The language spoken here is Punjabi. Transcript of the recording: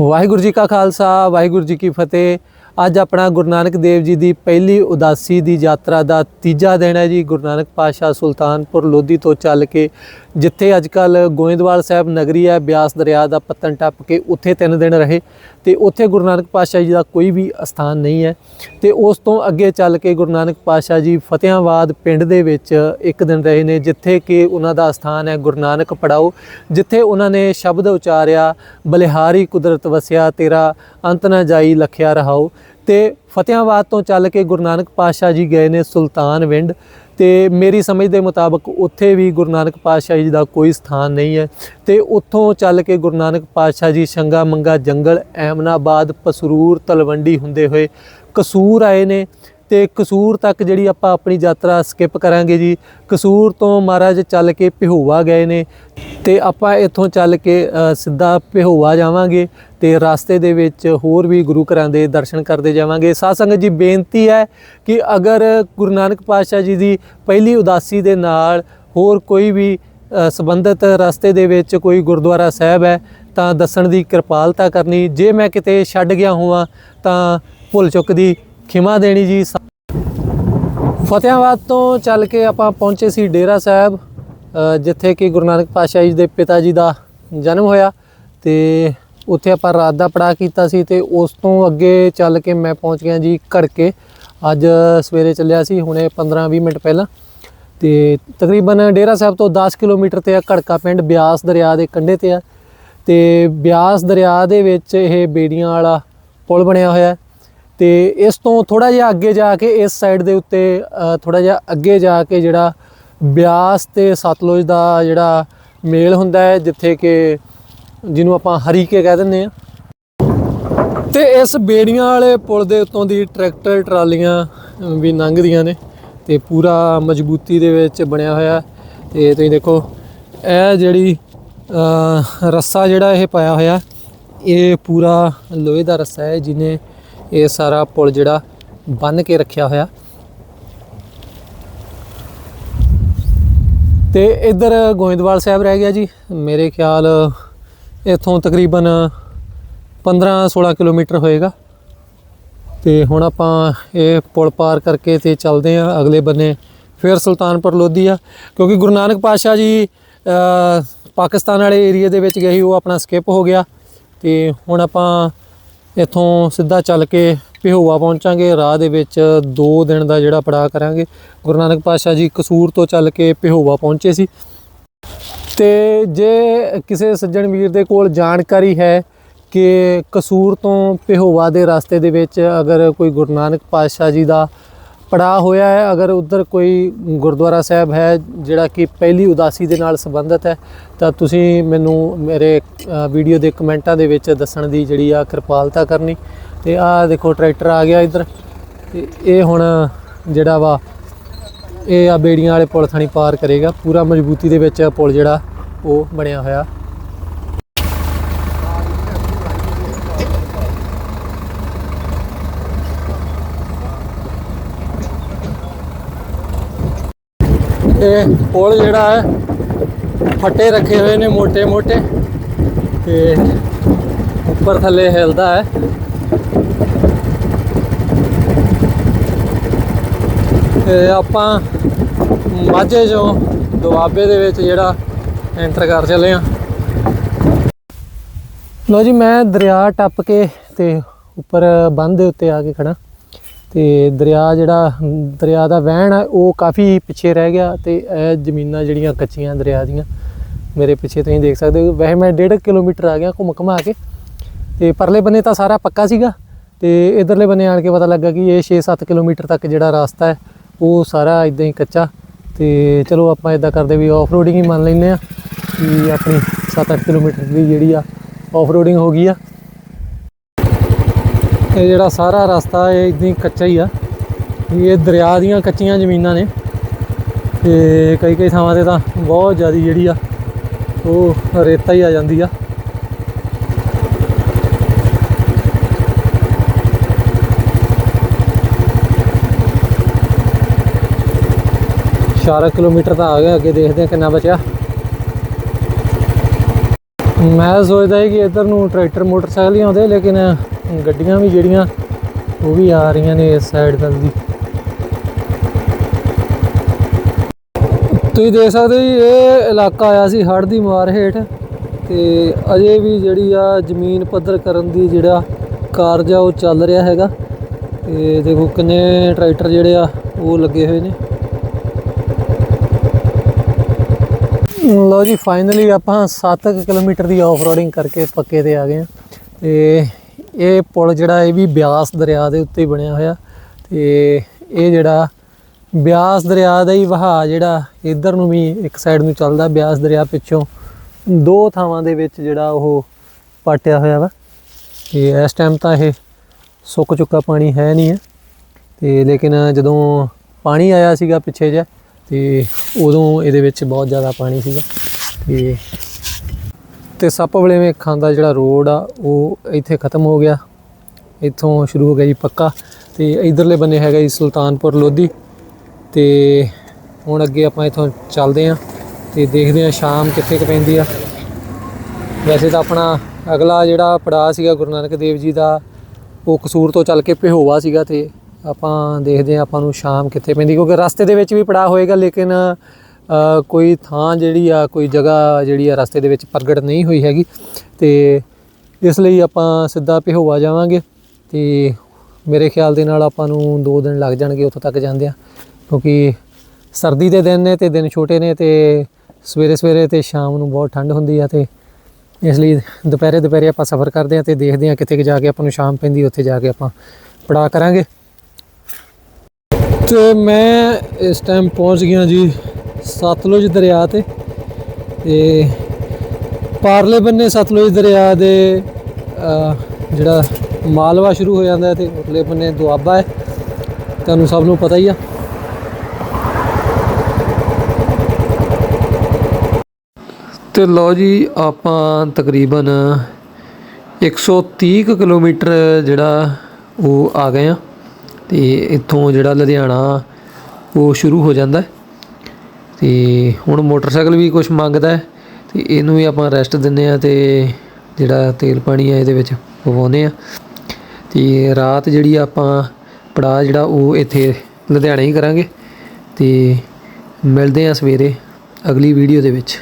ਵਾਹਿਗੁਰੂ ਜੀ ਕਾ ਖਾਲਸਾ, ਵਾਹਿਗੁਰੂ ਜੀ ਕੀ ਫਤਿਹ। ਅੱਜ ਆਪਣਾ ਗੁਰੂ ਨਾਨਕ ਦੇਵ ਜੀ ਦੀ ਪਹਿਲੀ ਉਦਾਸੀ ਦੀ ਯਾਤਰਾ ਦਾ ਤੀਜਾ ਦਿਨ ਹੈ ਜੀ। ਗੁਰੂ ਨਾਨਕ ਪਾਤਸ਼ਾਹ ਸੁਲਤਾਨਪੁਰ ਲੋਧੀ ਤੋਂ ਚੱਲ ਕੇ ਜਿੱਥੇ ਅੱਜ ਕੱਲ ਗੋਇੰਦਵਾਲ ਸਾਹਿਬ ਨਗਰੀ ਹੈ, ਬਿਆਸ ਦਰਿਆ ਦਾ ਪੱਤਨ ਟੱਪ ਕੇ ਉੱਥੇ ਤਿੰਨ ਦਿਨ ਰਹੇ ਤੇ ਉੱਥੇ ਗੁਰੂ ਨਾਨਕ ਪਾਤਸ਼ਾਹ ਜੀ ਦਾ ਕੋਈ ਵੀ ਅਸਥਾਨ ਨਹੀਂ ਹੈ ਤੇ ਉਸ ਤੋਂ ਅੱਗੇ ਚੱਲ ਕੇ ਗੁਰੂ ਨਾਨਕ ਪਾਤਸ਼ਾਹ ਜੀ ਫਤਿਆਂਬਾਦ ਪਿੰਡ ਦੇ ਵਿੱਚ ਇੱਕ ਦਿਨ ਰਹੇ ਨੇ, ਜਿੱਥੇ ਕਿ ਉਹਨਾਂ ਦਾ ਸਥਾਨ ਹੈ ਗੁਰੂ ਨਾਨਕ ਪੜਾਓ, ਜਿੱਥੇ ਉਹਨਾਂ ਨੇ ਸ਼ਬਦ ਉਚਾਰਿਆ, ਬਲਿਹਾਰੀ ਕੁਦਰਤ ਵਸਿਆ, ਤੇਰਾ ਅੰਤ ਨਾ ਜਾਈ ਲਖਿਆ ਰਹਾਓ ਤੇ ਫਤਿਆਂਬਾਦ ਤੋਂ ਚੱਲ ਕੇ ਗੁਰੂ ਨਾਨਕ ਪਾਤਸ਼ਾਹ ਜੀ ਗਏ ਨੇ ਸੁਲਤਾਨ ਵਿੰਡ ਤੇ ਮੇਰੀ ਸਮਝ ਦੇ ਮੁਤਾਬਕ ਉੱਥੇ ਵੀ ਗੁਰੂ ਨਾਨਕ ਪਾਤਸ਼ਾਹ ਜੀ ਦਾ ਕੋਈ ਸਥਾਨ ਨਹੀਂ ਹੈ ਤੇ ਉੱਥੋਂ ਚੱਲ ਕੇ ਗੁਰੂ ਨਾਨਕ ਪਾਤਸ਼ਾਹ ਜੀ ਸ਼ੰਗਾ ਮੰਗਾ ਜੰਗਲ ਐਮਨਾਬਾਦ ਪਸਰੂਰ, ਤਲਵੰਡੀ ਹੁੰਦੇ ਹੋਏ ਕਸੂਰ ਆਏ ਨੇ ਤੇ ਕਸੂਰ ਤੱਕ ਜਿਹੜੀ ਆਪਾਂ ਆਪਣੀ ਯਾਤਰਾ ਸਕਿਪ ਕਰਾਂਗੇ ਜੀ। ਕਸੂਰ ਤੋਂ ਮਹਾਰਾਜ ਚੱਲ ਕੇ ਪਿਹੋਵਾ ਗਏ ਨੇ ਤੇ ਆਪਾਂ ਇੱਥੋਂ ਚੱਲ ਕੇ ਸਿੱਧਾ ਪਿਹੋਵਾ ਜਾਵਾਂਗੇ ਤੇ ਰਸਤੇ ਦੇ ਵਿੱਚ ਹੋਰ ਵੀ ਗੁਰੂ ਘਰਾਂ ਦੇ ਦਰਸ਼ਨ ਕਰਦੇ ਜਾਵਾਂਗੇ। ਸਾਧ ਸੰਗਤ ਜੀ ਬੇਨਤੀ ਹੈ ਕਿ ਅਗਰ ਗੁਰੂ ਨਾਨਕ ਪਾਤਸ਼ਾਹ ਜੀ ਦੀ ਪਹਿਲੀ ਉਦਾਸੀ ਦੇ ਨਾਲ ਹੋਰ ਕੋਈ ਵੀ ਅ, ਸੰਬੰਧਿਤ ਰਸਤੇ ਦੇ ਵਿੱਚ ਕੋਈ ਗੁਰਦੁਆਰਾ ਸਾਹਿਬ ਹੈ ਤਾਂ ਦੱਸਣ ਦੀ ਕਿਰਪਾਲਤਾ ਕਰਨੀ। ਜੇ ਮੈਂ ਕਿਤੇ ਛੱਡ ਗਿਆ ਹੋਵਾਂ ਤਾਂ ਭੁੱਲ ਚੁੱਕ ਦੀ ਖਿਮਾ ਦੇਣੀ ਜੀ। ਫਤਿਆਬਾਦ ਤੋਂ ਚੱਲ ਕੇ ਆਪਾਂ ਪਹੁੰਚੇ ਸੀ ਡੇਰਾ ਸਾਹਿਬ ਜਿੱਥੇ ਕਿ ਗੁਰੂ ਨਾਨਕ ਪਾਤਸ਼ਾਹ ਜੀ ਦੇ ਪਿਤਾ ਜੀ ਦਾ ਜਨਮ ਹੋਇਆ ਤੇ ਉੱਥੇ ਆਪਾਂ ਰਾਤ ਦਾ ਪੜਾ ਕੀਤਾ ਸੀ ਤੇ ਉਸ ਤੋਂ ਅੱਗੇ ਚੱਲ ਕੇ ਮੈਂ ਪਹੁੰਚ ਗਿਆ ਜੀ ਘੜਕੇ। ਅੱਜ ਸਵੇਰੇ ਚੱਲਿਆ ਸੀ, ਹੁਣੇ 15-20 ਮਿੰਟ ਪਹਿਲਾਂ। ਤੇ ਤਕਰੀਬਨ ਡੇਰਾ ਸਾਹਿਬ ਤੋਂ 10 ਕਿਲੋਮੀਟਰ ਤੇ ਆ ਘੜਕਾ ਪਿੰਡ, ਬਿਆਸ ਦਰਿਆ ਦੇ ਕੰਢੇ ਤੇ ਆ। ਤੇ ਬਿਆਸ ਦਰਿਆ ਦੇ ਵਿੱਚ ਇਹ ਬੇੜੀਆਂ ਵਾਲਾ ਪੁਲ ਬਣਿਆ ਹੋਇਆ ਤੇ ਇਸ ਤੋਂ ਥੋੜਾ ਜਿਹਾ ਅੱਗੇ ਜਾ ਕੇ ਇਸ ਸਾਈਡ ਦੇ ਉੱਤੇ ਥੋੜਾ ਜਿਹਾ ਅੱਗੇ ਜਾ ਕੇ ਜਿਹੜਾ ਬਿਆਸ ਤੇ ਸਤਲੁਜ ਦਾ ਜਿਹੜਾ ਮੇਲ ਹੁੰਦਾ ਹੈ, ਜਿੱਥੇ ਕਿ ਜਿਹਨੂੰ ਆਪਾਂ ਹਰੀਕੇ ਕਹਿ ਦਿੰਦੇ ਆ ਤੇ ਇਸ ਬੇੜੀਆਂ ਵਾਲੇ ਪੁਲ ਦੇ ਉੱਤੋਂ ਦੀ ਟਰੈਕਟਰ ਟਰਾਲੀਆਂ ਵੀ ਲੰਘਦੀਆਂ ਨੇ ਤੇ ਪੂਰਾ ਮਜ਼ਬੂਤੀ ਦੇ ਵਿੱਚ ਬਣਿਆ ਹੋਇਆ। ਤੇ ਤੁਸੀਂ ਦੇਖੋ, ਇਹ ਜਿਹੜੀ ਰੱਸਾ ਜਿਹੜਾ ਇਹ ਪਾਇਆ ਹੋਇਆ, ਇਹ ਪੂਰਾ ਲੋਹੇ ਦਾ ਰੱਸਾ ਹੈ ਜਿਹਨੇ ਇਹ ਸਾਰਾ ਪੁਲ ਜਿਹੜਾ ਬੰਨ ਕੇ ਰੱਖਿਆ ਹੋਇਆ। ਤੇ ਇੱਧਰ ਗੋਇੰਦਵਾਲ ਸਾਹਿਬ ਰਹਿ ਗਿਆ ਜੀ। ਮੇਰੇ ਖਿਆਲ ਇੱਥੋਂ ਤਕਰੀਬਨ 15-16 ਕਿਲੋਮੀਟਰ ਹੋਏਗਾ। ਤੇ ਹੁਣ ਆਪਾਂ ਇਹ ਪੁਲ ਪਾਰ ਕਰਕੇ ਤੇ ਚੱਲਦੇ ਆ ਅਗਲੇ ਬੰਨੇ ਫਿਰ ਸੁਲਤਾਨਪੁਰ ਲੋਧੀ ਆ। ਕਿਉਂਕਿ ਗੁਰੂ ਨਾਨਕ ਪਾਤਸ਼ਾਹ ਜੀ ਪਾਕਿਸਤਾਨ ਵਾਲੇ ਏਰੀਆ ਦੇ ਵਿੱਚ ਗਏ ਸੀ, ਉਹ ਆਪਣਾ ਸਕਿਪ ਹੋ ਗਿਆ। ਤੇ ਹੁਣ ਆਪਾਂ ਇੱਥੋਂ ਸਿੱਧਾ ਚੱਲ ਕੇ ਪਿਹੋਵਾ ਪਹੁੰਚਾਂਗੇ। ਰਾਹ ਦੇ ਵਿੱਚ 2 ਦਿਨ ਦਾ ਜਿਹੜਾ ਪੜਾਅ ਕਰਾਂਗੇ। ਗੁਰੂ ਨਾਨਕ ਪਾਤਸ਼ਾਹ ਜੀ ਕਸੂਰ ਤੋਂ ਚੱਲ ਕੇ ਪਿਹੋਵਾ ਪਹੁੰਚੇ ਸੀ। ਤੇ ਜੇ ਕਿਸੇ ਸੱਜਣ ਵੀਰ ਦੇ ਕੋਲ ਜਾਣਕਾਰੀ ਹੈ ਕਿ ਕਸੂਰ ਤੋਂ ਪਿਹੋਵਾ ਦੇ ਰਸਤੇ ਦੇ ਵਿੱਚ ਅਗਰ ਕੋਈ ਗੁਰੂ ਨਾਨਕ ਪਾਤਸ਼ਾਹ ਜੀ ਦਾ ਪੜਾ ਹੋਇਆ ਹੈ। ਅਗਰ ਉਧਰ ਕੋਈ ਗੁਰਦੁਆਰਾ ਸਾਹਿਬ ਹੈ, ਜਿਹੜਾ ਕਿ ਪਹਿਲੀ ਉਦਾਸੀ ਦੇ ਨਾਲ ਸੰਬੰਧਿਤ ਹੈ, ਤਾਂ ਤੁਸੀਂ ਮੈਨੂੰ ਮੇਰੇ ਵੀਡੀਓ ਦੇ ਕਮੈਂਟਾਂ ਦੇ ਵਿੱਚ ਦੱਸਣ ਦੀ ਜਿਹੜੀ ਆ ਕਿਰਪਾਲਤਾ ਕਰਨੀ। ਤੇ ਆਹ ਦੇਖੋ, ਟਰੈਕਟਰ ਆ ਗਿਆ ਇੱਧਰ। ਤੇ ਇਹ ਹੁਣ ਜਿਹੜਾ ਵਾ, ਇਹ ਆ ਬੇੜੀਆਂ ਵਾਲੇ ਪੁਲ ਥਾਣੀ ਪਾਰ ਕਰੇਗਾ। ਪੂਰਾ ਮਜ਼ਬੂਤੀ ਦੇ ਵਿੱਚ ਪੁਲ ਜਿਹੜਾ, ਉਹ ਬਣਿਆ ਹੋਇਆ। ਇਹ ਪੁਲ ਜਿਹੜਾ ਹੈ, ਫੱਟੇ ਰੱਖੇ ਹੋਏ ਨੇ ਮੋٹے-ਮੋٹے ਤੇ ਉੱਪਰ ਥੱਲੇ ਹਿਲਦਾ ਹੈ। ਤੇ ਆਪਾਂ ਮਾਝੇ ਜੋ ਦੁਆਬੇ ਦੇ ਵਿੱਚ ਜਿਹੜਾ ਐਂਟਰ ਕਰ ਚੱਲੇ ਆ ਲੋ ਜੀ, ਮੈਂ ਦਰਿਆ ਟੱਪ ਕੇ ਤੇ ਉੱਪਰ ਬੰਦ ਦੇ ਉੱਤੇ ਆ ਕੇ ਖੜਾ ਤੇ ਦਰਿਆ ਜਿਹੜਾ, ਦਰਿਆ ਦਾ ਵਹਿਣ ਹੈ ਉਹ ਕਾਫੀ ਪਿੱਛੇ ਰਹਿ ਗਿਆ ਤੇ ਇਹ ਜ਼ਮੀਨਾਂ ਜਿਹੜੀਆਂ ਕੱਚੀਆਂ ਦਰਿਆ ਦੀਆਂ, ਮੇਰੇ ਪਿੱਛੇ ਤੁਸੀਂ ਦੇਖ ਸਕਦੇ ਹੋ। ਵੈਸੇ ਮੈਂ 1.5 ਕਿਲੋਮੀਟਰ ਆ ਗਿਆ ਘੁੰਮ ਘੁਮਾ ਕੇ ਤੇ ਪਰਲੇ ਬੰਨੇ ਤਾਂ ਸਾਰਾ ਪੱਕਾ ਸੀਗਾ ਤੇ ਇਧਰਲੇ ਬੰਨੇ ਆਣ ਕੇ ਪਤਾ ਲੱਗਾ ਕਿ ਇਹ 6-7 ਕਿਲੋਮੀਟਰ ਤੱਕ ਜਿਹੜਾ ਰਸਤਾ ਹੈ, ਉਹ ਸਾਰਾ ਇਦਾਂ ਹੀ ਕੱਚਾ। ਤੇ ਚਲੋ ਆਪਾਂ ਇਦਾਂ ਕਰਦੇ ਵੀ ਆਫ ਰੋਡਿੰਗ ਹੀ ਮੰਨ ਲੈਂਦੇ ਆ ਕਿ ਆਪਣੀ 7-8 ਕਿਲੋਮੀਟਰ ਦੀ ਜਿਹੜੀ ਆ ਆਫ ਰੋਡਿੰਗ ਹੋ ਗਈ ਆ। ਇਹ ਜਿਹੜਾ ਸਾਰਾ ਰਸਤਾ ਇਹ ਇਦਾਂ ਹੀ ਕੱਚਾ ਹੀ ਆ। ਇਹ ਦਰਿਆ ਦੀਆਂ ਕੱਚੀਆਂ ਜ਼ਮੀਨਾਂ ਨੇ। ਤੇ ਕਈ ਕਈ ਥਾਵਾਂ ਤੇ ਤਾਂ ਬਹੁਤ ਜ਼ਿਆਦਾ ਜਿਹੜੀ ਆ, ਉਹ ਰੇਤਾ ਹੀ ਆ ਜਾਂਦੀ ਆ। ਚਾਰ ਕਿਲੋਮੀਟਰ ਤਾਂ ਆ ਗਿਆ, ਅੱਗੇ ਦੇਖਦੇ ਆ ਕਿੰਨਾ ਬਚਿਆ। ਮੈਂ ਸੋਚਦਾ ਸੀ ਕਿ ਇੱਧਰ ਨੂੰ ਟਰੈਕਟਰ, ਮੋਟਰਸਾਈਕਲ ਹੀ ਆਉਂਦੇ, ਲੇਕਿਨ ਗੱਡੀਆਂ ਵੀ ਜਿਹੜੀਆਂ, ਉਹ ਵੀ ਆ ਰਹੀਆਂ ਨੇ ਇਸ ਸਾਈਡ ਵੱਲ ਦੀ। ਤੁਸੀਂ ਦੇਖ ਸਕਦੇ ਹੋ ਜੀ, ਇਹ ਇਲਾਕਾ ਆਇਆ ਸੀ ਹੜ੍ਹ ਦੀ ਮਾਰ ਹੇਠ ਤੇ ਅਜੇ ਵੀ ਜਿਹੜੀ ਆ ਜ਼ਮੀਨ ਪੱਧਰ ਕਰਨ ਦੀ ਜਿਹੜਾ ਕਾਰਜ ਆ, ਉਹ ਚੱਲ ਰਿਹਾ ਹੈਗਾ। ਤੇ ਦੇਖੋ ਕਿੰਨੇ ਟਰੈਕਟਰ ਜਿਹੜੇ ਆ, ਉਹ ਲੱਗੇ ਹੋਏ ਨੇ। ਲਓ ਜੀ ਫਾਈਨਲੀ ਆਪਾਂ 7 ਕਿਲੋਮੀਟਰ ਦੀ ਆਫ ਰੋਡਿੰਗ ਕਰਕੇ ਪੱਕੇ ਤੇ ਆ ਗਏ ਆ ਤੇ ਇਹ ਪੁਲ ਜਿਹੜਾ ਇਹ ਵੀ ਬਿਆਸ ਦਰਿਆ ਦੇ ਉੱਤੇ ਬਣਿਆ ਹੋਇਆ ਤੇ ਇਹ ਜਿਹੜਾ ਬਿਆਸ ਦਰਿਆ ਦਾ ਹੀ ਵਹਾਅ ਜਿਹੜਾ ਇਧਰ ਨੂੰ ਵੀ ਇੱਕ ਸਾਈਡ ਨੂੰ ਚੱਲਦਾ ਬਿਆਸ ਦਰਿਆ ਪਿੱਛੋਂ, ਦੋ ਥਾਵਾਂ ਦੇ ਵਿੱਚ ਜਿਹੜਾ ਉਹ ਪਾਟਿਆ ਹੋਇਆ ਵਾ ਤੇ ਇਸ ਟਾਈਮ ਤਾਂ ਇਹ ਸੁੱਕ ਚੁੱਕਾ ਪਾਣੀ ਹੈ ਨਹੀਂ ਹੈ ਤੇ ਲੇਕਿਨ ਜਦੋਂ ਪਾਣੀ ਆਇਆ ਸੀਗਾ ਪਿੱਛੇ ਜਿਹਾ ਤੇ ਉਦੋਂ ਇਹਦੇ ਵਿੱਚ ਬਹੁਤ ਜ਼ਿਆਦਾ ਪਾਣੀ ਸੀਗਾ ਤੇ ਤੇ ਸੱਪ ਵਲੇਵੇਂ ਖਾਂਦਾ ਜਿਹੜਾ ਰੋਡ ਆ, ਉਹ ਇੱਥੇ ਖਤਮ ਹੋ ਗਿਆ। ਇੱਥੋਂ ਸ਼ੁਰੂ ਹੋ ਗਿਆ ਜੀ ਪੱਕਾ। ਤੇ ਇਧਰਲੇ ਬੰਨੇ ਹੈਗਾ ਜੀ ਸੁਲਤਾਨਪੁਰ ਲੋਧੀ। ਤੇ ਹੁਣ ਅੱਗੇ ਆਪਾਂ ਇੱਥੋਂ ਚੱਲਦੇ ਆਂ ਤੇ ਦੇਖਦੇ ਆਂ ਸ਼ਾਮ ਕਿੱਥੇ ਕੁ ਪੈਂਦੀ ਆ। ਵੈਸੇ ਤਾਂ ਆਪਣਾ ਅਗਲਾ ਜਿਹੜਾ ਪੜਾਅ ਸੀਗਾ ਗੁਰੂ ਨਾਨਕ ਦੇਵ ਜੀ ਦਾ, ਉਹ ਕਸੂਰ ਤੋਂ ਚੱਲ ਕੇ ਪਿਹੋਵਾ ਸੀਗਾ ਤੇ ਆਪਾਂ ਦੇਖਦੇ ਆਂ ਆਪਾਂ ਨੂੰ ਸ਼ਾਮ ਕਿੱਥੇ ਪੈਂਦੀ, ਕਿਉਂਕਿ ਰਸਤੇ ਦੇ ਵਿੱਚ ਵੀ ਪੜਾਅ ਹੋਏਗਾ ਲੇਕਿਨ ਕੋਈ ਥਾਂ ਜਿਹੜੀ ਆ, ਕੋਈ ਜਗ੍ਹਾ ਜਿਹੜੀ ਆ ਰਸਤੇ ਦੇ ਵਿੱਚ ਪ੍ਰਗਟ ਨਹੀਂ ਹੋਈ ਹੈਗੀ। ਤੇ ਇਸ ਲਈ ਆਪਾਂ ਸਿੱਧਾ ਪਿਹੋਵਾ ਜਾਵਾਂਗੇ ਤੇ ਮੇਰੇ ਖਿਆਲ ਦੇ ਨਾਲ ਆਪਾਂ ਨੂੰ 2 ਦਿਨ ਲੱਗ ਜਾਣਗੇ ਉੱਥੋਂ ਤੱਕ ਜਾਂਦੇ ਆ ਕਿਉਂਕਿ ਸਰਦੀ ਦੇ ਦਿਨ ਨੇ ਤੇ ਦਿਨ ਛੋਟੇ ਨੇ ਤੇ ਸਵੇਰੇ ਸਵੇਰੇ ਤੇ ਸ਼ਾਮ ਨੂੰ ਬਹੁਤ ਠੰਡ ਹੁੰਦੀ ਆ ਤੇ ਇਸ ਲਈ ਦੁਪਹਿਰੇ ਦੁਪਹਿਰੇ ਆਪਾਂ ਸਫ਼ਰ ਕਰਦੇ ਆ ਤੇ ਦੇਖਦੇ ਆ ਕਿਤੇ ਕੁ ਜਾ ਕੇ ਆਪਾਂ ਨੂੰ ਸ਼ਾਮ ਪੈਂਦੀ, ਉੱਥੇ ਜਾ ਕੇ ਆਪਾਂ ਪੜਾ ਕਰਾਂਗੇ। ਤੇ ਮੈਂ ਇਸ ਟਾਈਮ ਪਹੁੰਚ ਗਿਆ ਜੀ ਸਤਲੁਜ ਦਰਿਆ ਤੇ ਤੇ ਪਾਰਲੇ ਬੰਨੇ ਸਤਲੁਜ ਦਰਿਆ ਦੇ ਜਿਹੜਾ ਮਾਲਵਾ ਸ਼ੁਰੂ ਹੋ ਜਾਂਦਾ ਹੈ ਤੇ ਉਰਲੇ ਬੰਨੇ ਦੁਆਬਾ ਹੈ, ਤੁਹਾਨੂੰ ਸਭ ਨੂੰ ਪਤਾ ਹੀ ਆ। ਤੇ ਲਓ ਜੀ, ਆਪਾਂ ਤਕਰੀਬਨ 130 ਕੁ ਕਿਲੋਮੀਟਰ ਜਿਹੜਾ ਉਹ ਆ ਗਏ ਆ, ਤੇ ਇੱਥੋਂ ਜਿਹੜਾ ਲੁਧਿਆਣਾ ਉਹ ਸ਼ੁਰੂ ਹੋ ਜਾਂਦਾ ਹੈ। ਤੇ ਹੁਣ ਮੋਟਰਸਾਈਕਲ ਵੀ ਕੁਝ ਮੰਗਦਾ ਹੈ ਤੇ ਇਹਨੂੰ ਵੀ ਆਪਾਂ ਰੈਸਟ ਦਿੰਨੇ ਆ ਤੇ ਜਿਹੜਾ ਤੇਲ ਪਾਣੀ ਆ ਇਹਦੇ ਵਿੱਚ ਪਵਾਉਂਦੇ ਆ ਤੇ ਰਾਤ ਜਿਹੜੀ ਆਪਾਂ ਪੜਾ ਜਿਹੜਾ ਉਹ ਇੱਥੇ ਲੁਧਿਆਣੇ ਹੀ ਕਰਾਂਗੇ ਤੇ ਮਿਲਦੇ ਆ ਸਵੇਰੇ ਅਗਲੀ ਵੀਡੀਓ ਦੇ ਵਿੱਚ।